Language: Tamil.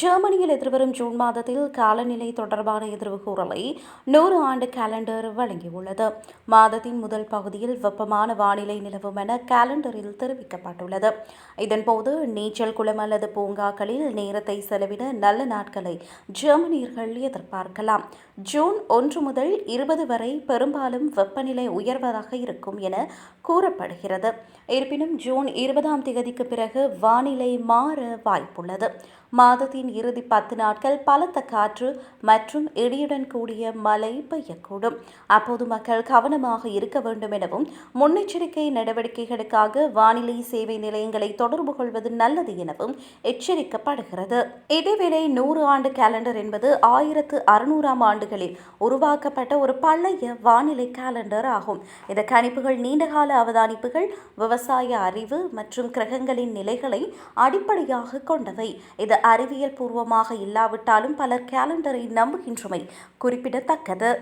ஜெர்மனியில் எதிர்வரும் ஜூன் மாதத்தில் காலநிலை தொடர்பான எதிர்வு கூறலை நூறு ஆண்டு கேலண்டர் வழங்கியுள்ளது. மாதத்தின் முதல் பகுதியில் வெப்பமான வானிலை நிலவும் என கேலண்டரில் தெரிவிக்கப்பட்டுள்ளது. இதன்போது நீச்சல் குளம் அல்லது பூங்காக்களில் நேரத்தை செலவிட நல்ல நாட்களை ஜெர்மனியர்கள் எதிர்பார்க்கலாம். ஜூன் ஒன்று முதல் இருபது வரை பெரும்பாலும் வெப்பநிலை உயர்வதாக இருக்கும் என கூறப்படுகிறது. இருப்பினும் ஜூன் இருபதாம் தேதிக்கு பிறகு வானிலை மாற வாய்ப்புள்ளது. மாதத்தின் இறுதி பத்து நாட்கள் பலத்த காற்று மற்றும் இடியுடன் கூடிய மழை பெய்யக்கூடும். அப்போது மக்கள் கவனமாக இருக்க வேண்டும் எனவும் முன்னெச்சரிக்கை நடவடிக்கைகளுக்காக வானிலை சேவை நிலையங்களை தொடர்பு கொள்வது நல்லது எனவும் எச்சரிக்கப்படுகிறது. இதேவேளை நூறு ஆண்டு கேலண்டர் என்பது ஆயிரத்து அறுநூறாம் ஆண்டுகளில் உருவாக்கப்பட்ட ஒரு பழைய வானிலை கேலண்டர் ஆகும். இந்த கணிப்புகள் நீண்டகால அவதானிப்புகள் விவசாய அறிவு மற்றும் கிரகங்களின் நிலைகளை அடிப்படையாக கொண்டவை. இது அறிவியல் பூர்வமாக இல்லாவிட்டாலும் பலர் கேலண்டரை நம்புகின்றமை குறிப்பிடத்தக்கது.